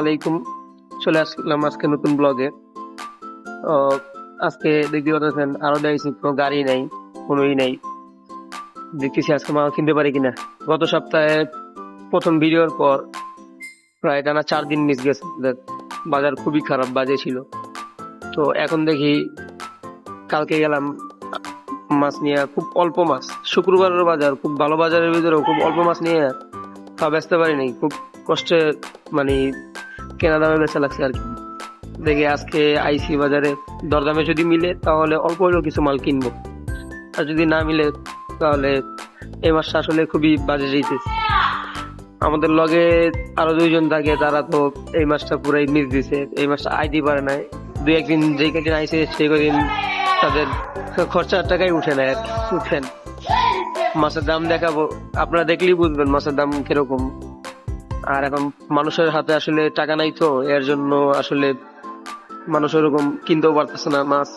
আলাইকুম। চলে আসলাম আজকে নতুন ব্লগে। আজকে দেখতে পাচ্ছেন আরও দেখছি কোনো গাড়ি নাই, কোনোই নাই। দেখতেছি আজকে মাল কিনতে পারি কিনা। গত সপ্তাহে প্রথম ভিডিওর পর প্রায় টানা চার দিন মিস গেছে। বাজার খুবই খারাপ, বাজে ছিল। তো এখন দেখি কালকে গেলাম, মাছ নিয়ে খুব অল্প মাছ। শুক্রবারের বাজার, খুব ভালো বাজারের ভিতরেও খুব অল্প মাছ নিয়ে তা বেচতে পারিনি খুব কষ্টে মানে কেনা দামে বেচা লাগছে আর কি। দেখি আজকে আইসি বাজারে দরদামে যদি মিলে, তাহলে অল্প হলেও কিছু মাল কিনবো। আর যদি না মিলে, তাহলে এই মাসটা আসলে খুবই বাজে যেতেছে আমাদের লগে আরও দুইজন থাকে, তারা তো এই মাসটা পুরাই মিস দিছে। এই মাসটা আইতে পারে না দুই একদিন যে কদিন আইসে, সেই কদিন তাদের খরচার টাকাই উঠে না আর উঠেন মাছের দাম দেখাবো। আপনারা দেখলেই বুঝবেন মাছের দাম কীরকম। আর এখন মানুষের হাতে আসলে টাকা নাই তো এর জন্য আসলে মানুষ ওরকম কিনতেও পারতেছে না মাছ।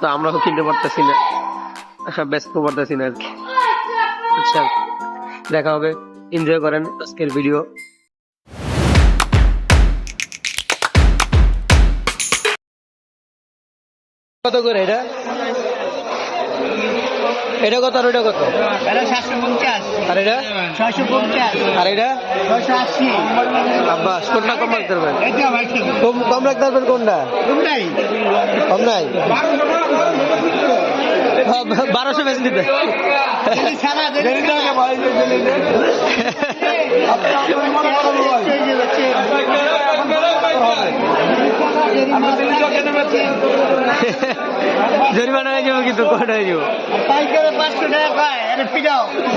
তো আমরাও কিনতে পারতেছি না। হ্যাঁ, ব্যস্ত পারতেছি না আর কি। আচ্ছা দেখা হবে। এনজয় করেন আজকের ভিডিও কত করে এটা? এটা কত আর ওটা কত এটা সাতশো পঞ্চাশ আর এটা ছয়শো পঞ্চাশ আর এটা ছয়শো আশি আব্বাস কোনটা কম রাখতে পারবেন কম কম রাখতে পারবেন কোনটা কম নাই বারোশো বেশি দিতে জরিমানা হয়ে যাব কিন্তু কটা হয়ে যাব।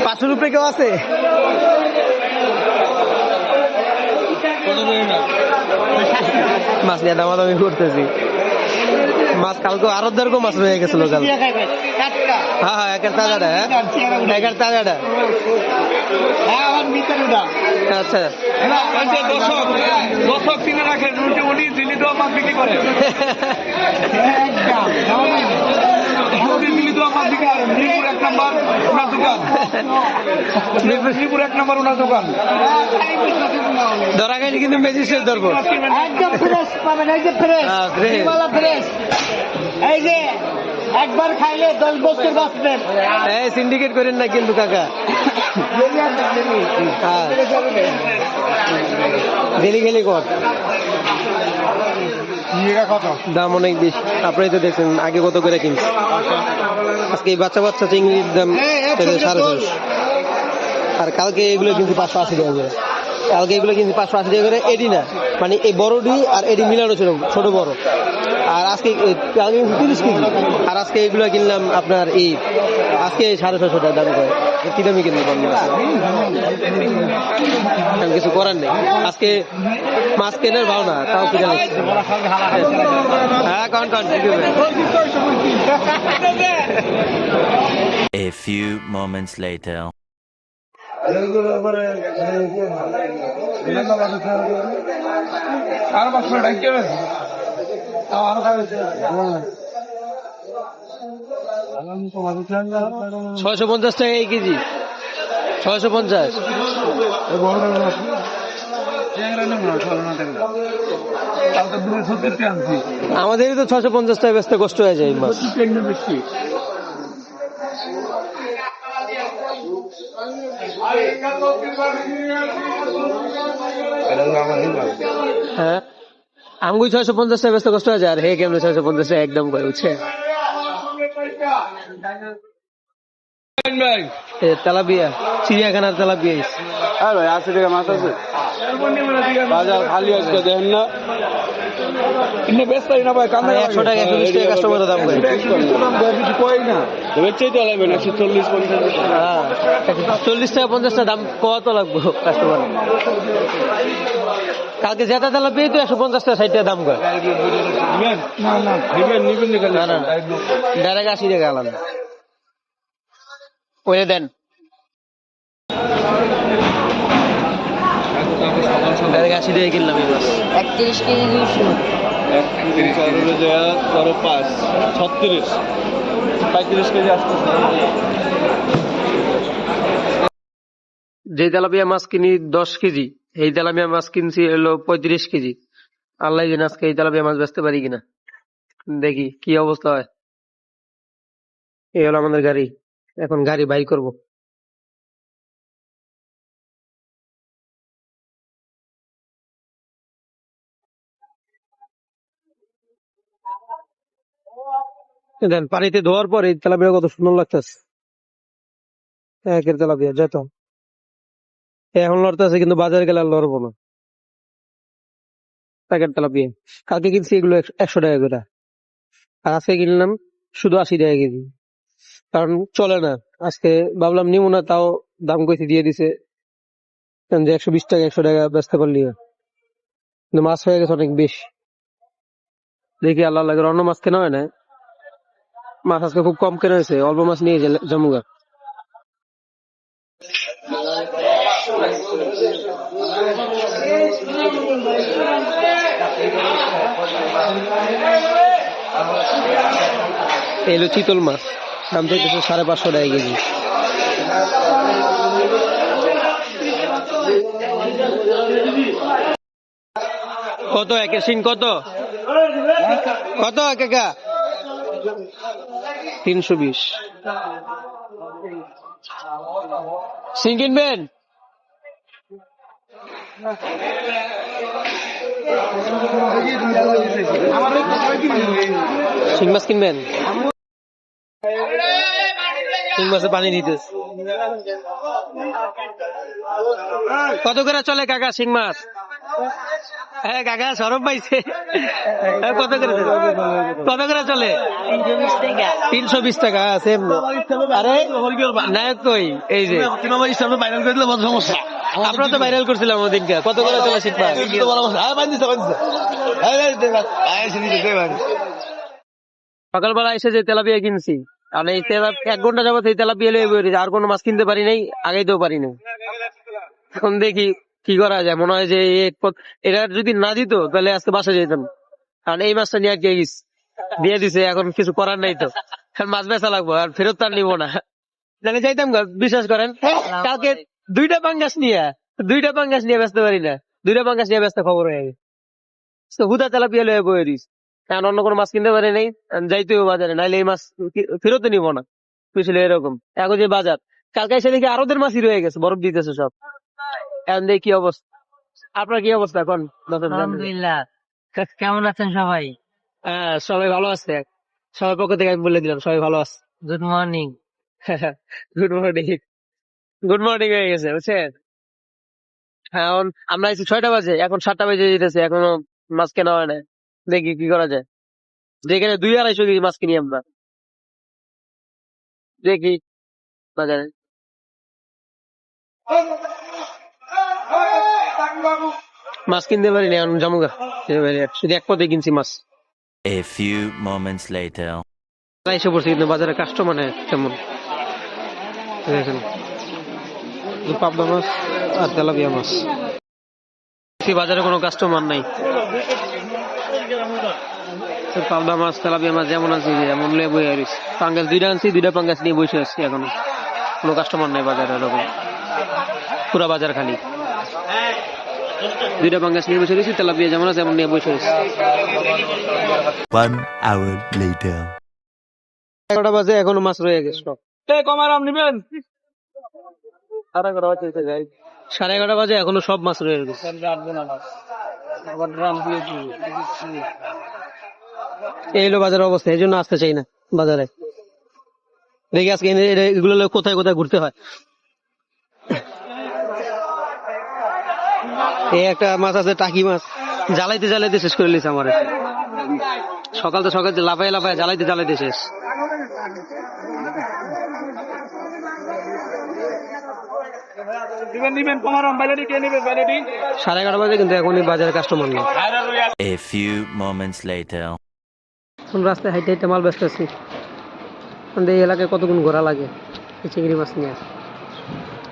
পাঁচশো রুপে কেউ আছে? মাছ নিয়ে দামাদামি করতেছি। মাছ কালকে আরও দেড়কো মাছ রয়ে গেছিল কাল হ্যাঁ হ্যাঁ একের তাজাটা হ্যাঁ? একের তাজাটা হ্যাঁ উঠা আচ্ছা। দর্শক দর্শক কিনে রাখেন উনি উনি দিল্লি মাছ বিক্রি করে। একদম উনি দিল্লি দোয়া মাছ বিক্রি করেন মিরপুর এক নাম্বার ওনার দোকান। মিরপুর এক নাম্বার ওনার দোকান। ধরা খাইনি কিন্তু ম্যাজিস্ট্রেট ধরবো। একদম ফ্রেশ পাবেন এই যে ফ্রেশ হ্যাঁ, ফ্রেশ এই যে একবার খাইলে দশ বছর বাঁচবেন এই সিন্ডিকেট করেন না কিন্তু কাকা। হ্যাঁ। গেলি গেলি কর। কত দাম অনেক বেশি। আপনি তো দেখছেন আগে কত করে কিনছে। আজকে এই বাচ্চা বাচ্চা চিংড়ির দাম সাড়ে ছশো আর কালকে এগুলো কিন্তু পাঁচশো আশি টাকা করে। কালকে এগুলো কিন্তু পাঁচশো আশি টাকা করে। এডি না মানে এই বড় বড়ডি আর এডি মিলানো ছিল ছোট বড়। আর আজকে কালকে কিন্তু তিরিশ কেজি। আর আজকে এগুলো কিনলাম আপনার এই, আজকে সাড়ে ছশো টাকা দাম করে। কি দামে কিনতে এখন কিছু করার নেই। আজকে মাছ কেনার ভাও না তাও কিনে। হ্যাঁ কন কন A few moments later. আর পাঁচশো টাকা ছয়শো পঞ্চাশ টাকা এই কেজি। ছয়শো পঞ্চাশ। আমাদেরই তো ছয়শো পঞ্চাশ টাকা ব্যস্ত কষ্ট হয়ে যায় মাছ ট্রেনে বেশি হ্যাঁ। আমগুই ছয়শো পঞ্চাশ টাকা বেচতে কষ্ট যায় আর হে কেমন ছয়শো পঞ্চাশ টাকা একদম করে উঠছে। চিড়িয়াখানার তেলাপিয়া। মাছ আছে। বাজার খালি আজকে দেখেন না। ইন্নে ব্যস্ত না ভাই কান্দা একশো টাকা একশো বিশ টাকা কাস্টমারের দাম করে কই না। বেচেই তো লাগবে না একশো চল্লিশ পঞ্চাশ হ্যাঁ চল্লিশ টাকা পঞ্চাশ টাকা দাম কত লাগবে কাস্টমার কালকে জেতা তেলাপিয়া তো একশো পঞ্চাশ টাকা ষাট টাকা দাম করে নিবেন? না না। নিবেন নিবেন না না ডাইরেক্ট আশি টাকা আলাদা। ওই দেন। ডাইরেক্ট আশি টাকা কিনলাম এই মাছ। একত্রিশ কেজি দুইশো। ধরো পাঁচ ছত্রিশ। পঁয়ত্রিশ কেজি আসতেছে যে তেলাপিয়া মাছ কিনি দশ কেজি এই তেলাপিয়া মাছ কিনছি হলো পঁয়ত্রিশ কেজি। আল্লাহ জানে আজকে এই তেলাপিয়া মাছ বেচতে পারি কিনা। দেখি কি অবস্থা হয়। এই হলো আমাদের গাড়ি এখন গাড়ি বাই করব। দেন, পানিতে ধোয়ার পরে তেলাপিয়া কত সুন্দর লাগতেছে। একের তেলাপিয়া, যেত। এখন লড়তেছে, কিন্তু বাজারে গেলে আর লড়বো না। Packet tilapia. কালকে কিনছি এগুলো একশো- টাকা করে। আর আজকে কিনলাম শুধু আশি টাকা কেজি। কারণ চলে না। আজকে ভাবলাম নিবো না, তাও দাম কইতে দিয়ে দিছে। যে একশো বিশ টাকা, একশো টাকা বেচতে পারলি। কিন্তু মাছ হয়ে গেছে অনেক বেশি। দেখি আল্লাহ লাগে অন্য মাছ কেনা হয় না মাছ আজকে খুব কম কেনা হয়েছে, অল্প মাছ নিয়ে জমুগা। এই হলো চিতল মাছ, দাম হচ্ছে সাড়ে পাঁচশো টাকা কেজি। কত, একের সিং কত? কত, কাকা? তিনশো বিশ। সিং কিনবেন? শিং মাছ কিনবেন? শিং মাছে পানি দিতেছে কত করে চলে কাকা শিং মাছ? তো ভাইরাল করছিলাম ওদিনকে কত করে চলে শিং মাছ সকালবেলা এসে যে তেলাপিয়া কিনছি আর এই তেলা এক ঘণ্টা যাবত এই তেলাপিয়া লিয়ে আর কোনো মাছ কিনতে পারি নাই আগেইতেও পারি নাই। এখন দেখি কি করা যায়? মনে হয় যে এটা যদি না দিত তাহলে আজকে বাসা যেতাম। কারণ এই মাছটা নিয়ে আজকে গেছি? দিয়ে দিছে এখন কিছু করার নাই তো। এখন মাছ বেচা লাগবো আর ফেরত তার নিবো না। জানি যাইতাম বিশ্বাস করেন কালকে দুইটা পাঙ্গাস নিয়ে দুইটা পাঙ্গাস নিয়ে ব্যস্ত পারি না। দুইটা পাঙ্গাস নিয়ে ব্যস্ত খবর হয়ে গেছে। হুদা তেলাপিয়া লয়ে বয়ে দিস কারণ অন্য কোনো মাছ কিনতে পারি নাই যাইতেও বাজারে নাইলে এই মাছ ফেরত নিবো না। বুঝলে এরকম। এখন যে বাজার কালকে এসে দেখি আরোদের মাছই রয়ে গেছে বরফ দিতেছে সব। এখন দেখি কি অবস্থা আপনার কি অবস্থা এখন? আলহামদুলিল্লাহ। কেমন আছেন সবাই? হ্যাঁ সবাই ভালো আছে। সবার পক্ষ থেকে আমি বলে দিলাম সবাই ভালো আছে। Good morning good morning good morning হয়ে গেছে বুঝছেন? এখন আমরা এসে ছয়টা বাজে এখন সাতটা বাজে যেতেছে এখনও মাছ কেনা হয় না দেখি কি করা যায়। যেখানে দুই আড়াইশো কেজি মাছ কিনি আমরা। দেখি। বাজারে। মাছ কিনতে পারি না এখন জামুগা শুধু এক পথে কিনছি মাছ। A few moments later. এসে পড়ছে কিন্তু বাজারে কাস্টমার নেই তেমন। দেখেন। পাবদা মাছ আর তেলাপিয়া মাছ। বাজারে কোনো কাস্টমার নাই। পাবদা মাছ তেলাপিয়া মাছ যেমন আছে যে এমন লেবু আরিস পাঙ্গাস দুইটা আনছি দুইটা পাঙ্গাস নিয়ে বসে আছি এখন। কোনো কাস্টমার নাই বাজারে এরকম। পুরা বাজার খালি। দুইটা পাঙ্গাস নিয়ে বসে রয়েছি তেলাপিয়া যেমন আছে এমন নিয়ে বসে রয়েছি। One hour later. এগারোটা বাজে এখনও মাছ রয়ে গেছে নিবেন? সাড়ে এগারোটা বাজে এখনও সব মাছ রয়ে গেছে। এই হলো বাজারের অবস্থা এই জন্য আসতে চাই না বাজারে। দেখি আজকে এগুলো কোথায় কোথায় ঘুরতে হয়। এই একটা মাছ আছে টাকি মাছ। জ্বালাইতে জ্বালাইতে শেষ করে লিছে আমার। সকাল তো সকাল লাফায় লাফায় জ্বালাইতে জ্বালাইতে শেষ। নিবেন নিবেন কমারাম বাইরে কে নিবেন বাইরে সাড়ে বাজে কিন্তু এখনই বাজারে কাস্টমার নেই। A few moments later. এখন রাস্তায় হাইটে হাইটে মাল ব্যস্ত আছি। আমাদের এই এলাকায় কতক্ষণ ঘোরা লাগে? এই চিংড়ি মাছ নিয়ে।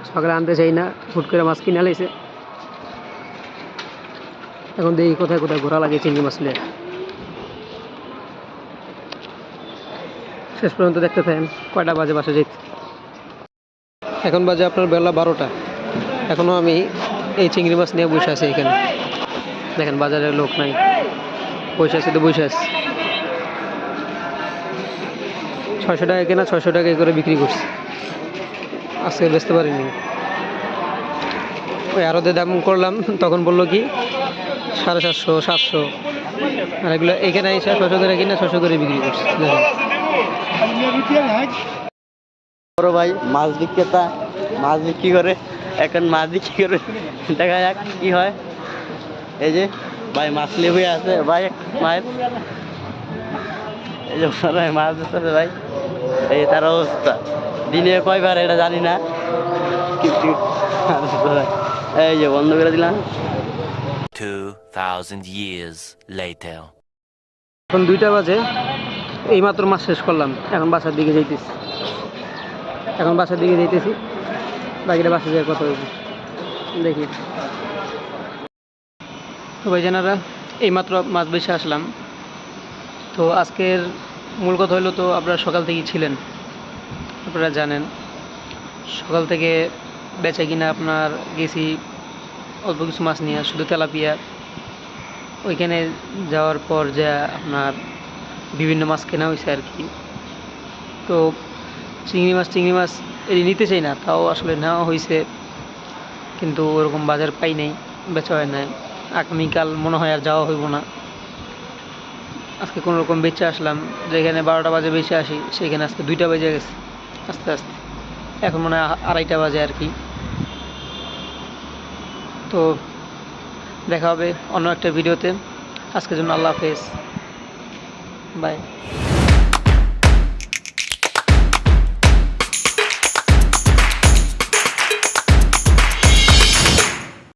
সকালে আনতে চাই না হুট করে মাছ কিনে লাইছে। এখন দেখি কোথায় কোথায় ঘোরা লাগে, চিংড়ি মাছ নিয়ে। শেষ পর্যন্ত দেখতে থাকেন, কয়টা বাজে বাসা যেতে। এখন বাজে আপনার বেলা বারোটা। এখনও আমি এই চিংড়ি মাছ নিয়ে বসে আছি এখানে। দেখেন বাজারে লোক নাই। বসে আছে তো বসে আছে। ছয়শো টাকা কেনা, ছয়শো টাকা করে বিক্রি করছি। আজকে বেচতে পারিনি। ওই আরও দাম করলাম, তখন বলল কি সাড়ে সাতশো সাতশো। আর এগুলো এখানে এসে ছশো করে কিনা ছশো করে বিক্রি করছে বড় ভাই, মাছ বিক্রেতা। মাছ বিক্রি করে, এখন মাছ বিক্রি করে। দেখা যাক কি হয়। এই যে, ভাই মাছ লেবু আছে। ভাই মায়ের এই যে ভাই মাছ দিতেছে ভাই। এই তার অবস্থা। দিনে কয়বার এটা জানি না। এই যে বন্ধ করে দিলাম। 2,000 years later. এখন দুইটা বাজে এইমাত্র মাছ শেষ করলাম এখন বাসার দিকে যাইতেছি। এখন বাসার দিকে যাইতেছি বাকিটা বাসা যাওয়ার কথা হইব দেখি। তো ভাইজানারা এইমাত্র মাছ বেছে আসলাম। তো আজকের মূল কথা হলো তো আপনারা সকাল থেকেই ছিলেন। আপনারা জানেন সকাল থেকে বেচা কিনা আপনার গেছি অল্প কিছু মাছ নিয়ে শুধু তেলাপিয়া। ওইখানে যাওয়ার পর যা আপনার বিভিন্ন মাছ কেনা হয়েছে আর কি। তো চিংড়ি মাছ চিংড়ি মাছ এটি নিতে চাই না, তাও আসলে নেওয়া হয়েছে। কিন্তু ওরকম বাজার পাই নাই, বেচা হয় নাই। আগামীকাল মনে হয় আর যাওয়া হইব না। আজকে কোনো রকম বেচে আসলাম, যেখানে বারোটা বাজে বেঁচে আসি, সেখানে আজকে দুইটা বেজে গেছে, আস্তে আস্তে। এখন মনে হয় আড়াইটা বাজে আর কি। তো দেখা হবে অন্য একটা ভিডিওতে। আজকের জন্য আল্লাহ হাফেজ। বাই